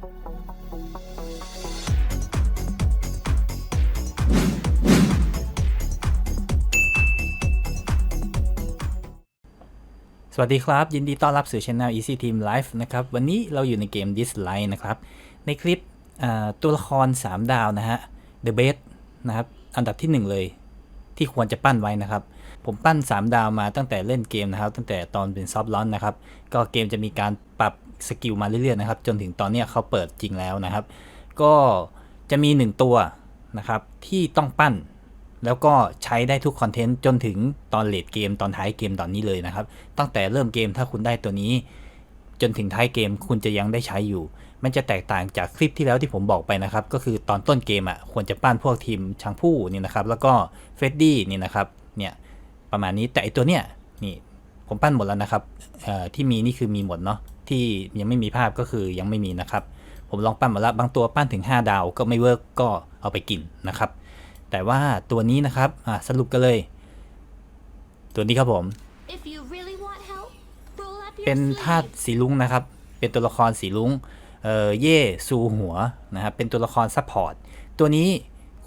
สวัสดีครับ ยินดีต้อนรับสู่ช anel Easy Team Live นะครับ วันนี้เราอยู่ในเกม Dislike นะครับ ในคลิปตัวละคร 3 ดาวนะฮะ The Best นะครับ อันดับที่ 1 เลย ที่ควรจะปั้นไว้นะครับ ผมปั้น 3 ดาวมาตั้งแต่เล่นเกมนะครับ ตั้งแต่ตอนเป็นซอฟต์ลอนนะครับ ก็เกมจะมีการปรับ สกิลมาเรื่อยๆนะครับ จนถึงตอนนี้เขาเปิดจริงแล้วนะครับ ก็จะมี 1 ตัวนะครับที่ต้องปั้น แล้วก็ใช้ได้ทุกคอนเทนต์จนถึงตอนเลดเกมตอนท้ายเกมตอนนี้เลยนะครับ ตั้งแต่เริ่มเกมถ้าคุณได้ตัวนี้ จนถึงท้ายเกมคุณจะยังได้ใช้อยู่ มันจะแตกต่างจากคลิปที่แล้วที่ผมบอกไปนะครับ ก็คือตอนต้นเกมอะควรจะปั้นพวกทีมชางผู้นี่นะครับ แล้วก็เฟดดี้นี่นะครับเนี่ยประมาณนี้แต่ไอตัวเนี้ยนี่ผมปั้นหมดแล้วนะครับที่มีนี่คือมีหมดเนาะ ที่ยังไม่มีภาพก็คือยังไม่มีนะครับ ผมลองปั้นมาแล้วบางตัวปั้นถึง 5 ดาวก็ไม่เวิร์กก็เอาไปกินนะครับ แต่ว่าตัวนี้นะครับอะสรุปกันเลย ตัวนี้ครับผม If you really want help, roll up your เป็นธาตุ sleeves. สีลุงนะครับ เป็นตัวละครสีลุงเอ่อเย่ซูหัวนะครับ เป็นตัวละครซัพพอร์ตตัวนี้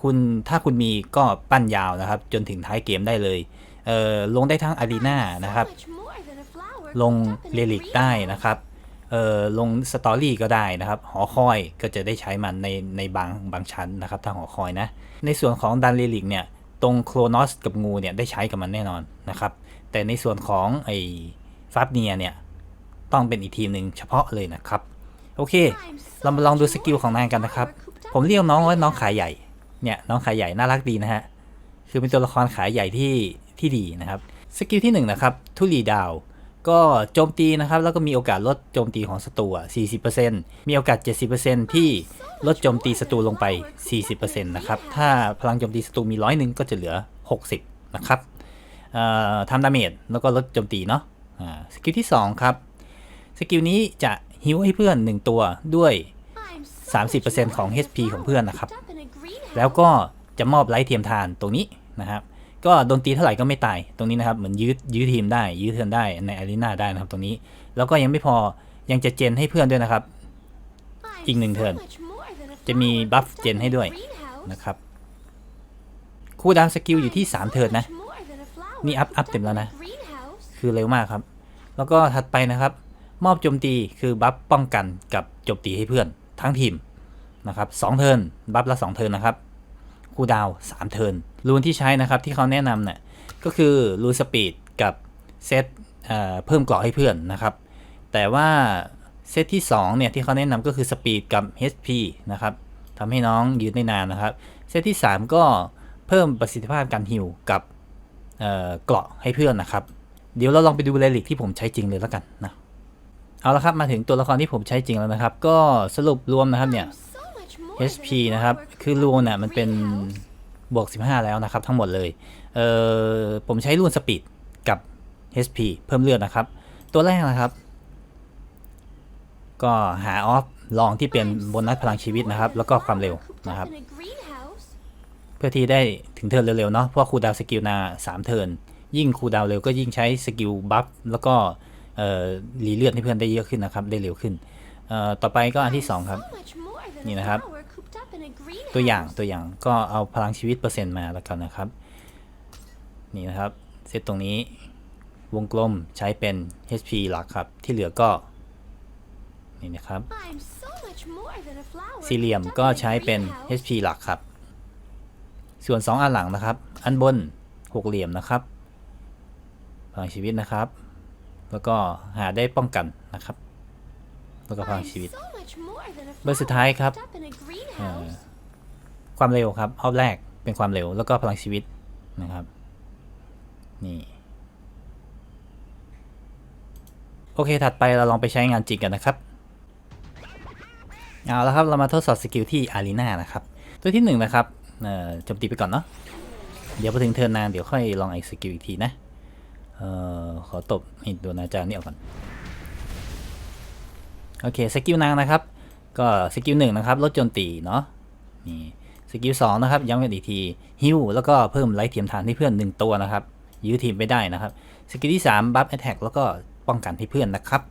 คุณถ้าคุณมีก็ปั้นยาวนะครับ จนถึงท้ายเกมได้เลยเอ่อลงได้ทั้งอารีนานะครับ So much more than a flower ลง cooked up in เร a ลิกได้ greenhouse. นะครับเอ่อ ลงสตอรี่ก็ได้นะครับ หอคอยก็จะได้ใช้มันในในบางบางชั้นนะครับ ถ้าหอคอยนะ ในส่วนของดันเรลิกเนี่ย ตรงโครนอสกับงูเนี่ยได้ใช้กับมันแน่นอนนะครับ แต่ในส่วนของไอ้ฟับเนียเนี่ย ต้องเป็นอีกทีมหนึ่งเฉพาะเลยนะครับ โอเค เรามาลองดูสกิลของนางกันนะครับ ผมเรียกน้องว่าน้องขายใหญ่ เนี่ยน้องขายใหญ่น่ารักดีนะฮะ คือเป็นตัวละครขายใหญ่ที่ที่ดีนะครับ สกิลที่หนึ่งนะครับทุลีดาว ก็โจมตีนะครับ แล้วก็มีโอกาสลดโจมตีของศัตรู40%มีโอกาส 70%ที่ลดโจมตีศัตรูลงไป 40%นะครับ ถ้าพลังโจมตีศัตรูมีร้อยหนึ่งก็จะเหลือ 60 นะครับทำดาเมจแล้วก็ลดโจมตีเนาะสกิลที่สองครับ สกิลนี้จะฮิวให้เพื่อน 1 ตัวด้วย 30%ของ HP ของเพื่อนนะครับ แล้วก็จะมอบไลท์เทียมทานตรงนี้นะครับ ก็โดนตีเท่าไหร่ก็ไม่ตายตรงนี้นะครับเหมือนยืดยื้อทีมได้ ยื้อเทิร์นได้ในอารีนาได้นะครับตรงนี้ แล้วก็ยังไม่พอยังจะเจนให้เพื่อนด้วยนะครับ I'm อีกหนึ่ง so เทิร์น much more than a จะมี flower บัฟ cooked up เจนให้ in a ด้วย greenhouse. นะครับคูลดาวน์สกิลอยู่ที่ I'm 3เทิร์น so นะ much more than a flower นี่อัพ cooked อัพ up เต็มแล้ว in a นะ greenhouse. คือเร็วมากครับ แล้วก็ถัดไปนะครับ มอบโจมตีคือบัฟป้องกันกับโจมตีให้เพื่อนทั้งทีมนะครับสองเทิร์นบัฟละสองเทิร์นนะครับ คูลดาวน์สามเทิร์นรูนที่ใช้นะครับที่เขาแนะนำเนี่ยก็คือรูนสปีดกับเซตเเพิ่มเกราะให้เพื่อนนะครับ แต่ว่าเซตที่2เนี่ยที่เขาแนะนำก็คือสปีดกับ HP นะครับทำให้น้องยืนได้นานนะครับ เซตที่ 3 ก็เพิ่มประสิทธิภาพการฮิวกับเเกราะให้เพื่อนนะครับ เดี๋ยวเราลองไปดูเรลิกที่ผมใช้จริงเลยแล้วกันนะเอาละครับมาถึงตัวละครที่ผมใช้จริงแล้วนะครับ ก็สรุปรวมนะครับเนี่ย HP นะครับ คือ cooked รู up น in น่ะมันเป็นบวก 15 แล้วนะครับ ทั้งหมดเลย เอ่อผมใช้รูนสปีดกับ HP เพิ่มเลือดนะครับ ตัวแรกนะครับ ก็หาออฟลองที่เป็นโบนัสพลังชีวิตนะครับ แล้วก็ความเร็วนะครับ เพื่อที่ได้ถึงเทิร์นเร็วๆเนาะเพราะคูดาวสกิลนาสามเทิร์นยิ่งคูดาวเร็วก็ยิ่งใช้สกิลบัฟแล้วก็เอ่อรีเลือดให้เพื่อนได้เยอะขึ้นนะครับ ได้เร็วขึ้นเอ่อต่อไปก็อันที่สองครับ นี่นะครับ ตัวอย่างตัวอย่างก็เอาพลังชีวิตเปอร์เซ็นต์มาแล้วกันนะครับ นี่นะครับเซตตรงนี้วงกลมใช้เป็น HP หลักครับ ที่เหลือก็ นี่นะครับ I'm so much more than a flower สี่เหลี่ยม cooked up ก็ in a ใช้เป็น greenhouse. HP หลักครับ ส่วน 2 อันหลังนะครับ อันบนหกเหลี่ยมนะครับพลังชีวิตนะครับ แล้วก็หาได้ป้องกันนะครับ แล้วก็พลัง I'm ชีวิต so much more than a เบอร์สุด flower ท้ายครับ ความเร็วครับรอบแรกเป็นความเร็วแล้วก็พลังชีวิตนะครับ นี่ โอเค ถัดไปเราลองไปใช้งานจริงกันนะครับ เอาแล้วครับ เรามาทดสอบสกิลที่อารีนานะครับ ตัวที่หนึ่งนะครับโจมตีไปก่อนเนาะ เดี๋ยวพอถึงเทิร์นนางเดี๋ยวค่อยลองไอ้สกิลอีกทีนะเอ่อขอตบไอ้ตัวนาจารย์นี่ออกก่อน โอเค สกิลนางนะครับ ก็สกิลหนึ่งนะครับ ลดโจมตีเนาะ นี่ สกิลสองนะครับย้ำกันอีกทีฮิวแล้วก็เพิ่มไลท์เทียมทานให้เพื่อนหนึ่งตัวนะครับ ยื้อทีมไม่ได้นะครับสกิลที่3บัฟแอตแทกแล้วก็ป้องกันให้เพื่อนนะครับ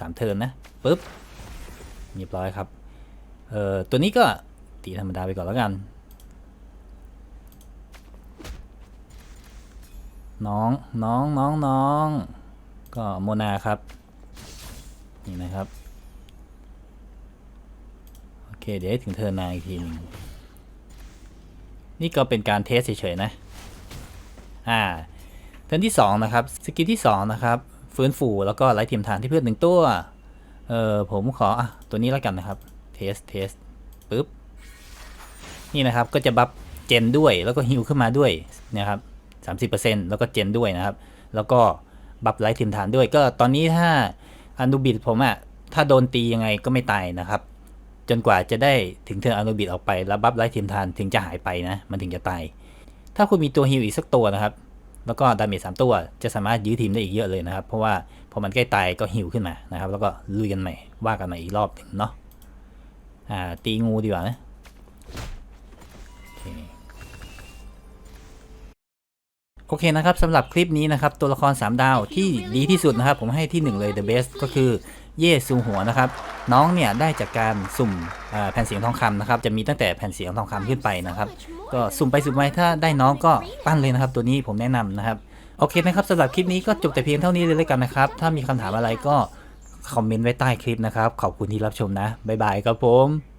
สามเทิร์นนะปุ๊บเรียบร้อยครับเอ่อตัวนี้ก็ตีธรรมดาไปก่อนแล้วกัน น้องน้องน้องน้องก็โมนาครับนี่นะครับโอเคเดี๋ยวให้ถึงเธอนาอีกทีนึง นี่ก็เป็นการเทสเฉยๆนะ อ่าเทิร์นที่ 2 นะครับ สกิลที่ 2 นะครับ ฟื้นฟูแล้วก็ไล่เทียมทานที่เพื่อนหนึ่งตัว เออผมขออะตัวนี้แล้วกันนะครับ เทสเทสปึ๊บ นี่นะครับก็จะบัฟเจนด้วยแล้วก็ฮิวขึ้นมาด้วยนะครับสามสิบเปอร์เซ็นต์แล้วก็เจนด้วยนะครับ แล้วก็บัฟไลท์เทียมทานด้วย ก็ตอนนี้ถ้าอนุบิดผมอะถ้าโดนตียังไงก็ไม่ตายนะครับ จนกว่าจะได้ถึงเทิร์นอนุบิดออกไป แล้วบัฟไลท์เทียมทานถึงจะหายไปนะ มันถึงจะตาย ถ้าคุณมีตัวฮิวอีกสักตัวนะครับ แล้วก็ดาเมจสามตัวจะสามารถยื้อทีมได้อีกเยอะเลยนะครับ เพราะว่าพอมันใกล้ตายก็ฮิวขึ้นมานะครับ แล้วก็ลุยกันใหม่ว่ากันใหม่อีกรอบหนึ่งเนาะอ่าตีงูดีกว่านะโอเค โอเคนะครับสำหรับคลิปนี้นะครับตัวละคร 3 ดาวที่ดีที่สุดนะครับ ผมให้ที่ 1 เลย the best ก็คือเย่ซูหัวนะครับ น้องเนี่ยได้จากการสุ่มแผ่นเสียงทองคำนะครับจะมีตั้งแต่แผ่นเสียงทองคำขึ้นไปนะครับ ก็สุ่มไปสุ่มไปถ้าได้น้องก็ปั้นเลยนะครับ ตัวนี้ผมแนะนำนะครับโอเคนะครับสำหรับคลิปนี้ก็จบแต่เพียงเท่านี้เลยแล้วกันนะครับถ้ามีคำถามอะไรก็คอมเมนต์ไว้ใต้คลิปนะครับขอบคุณที่รับชมนะบ๊ายบายครับผม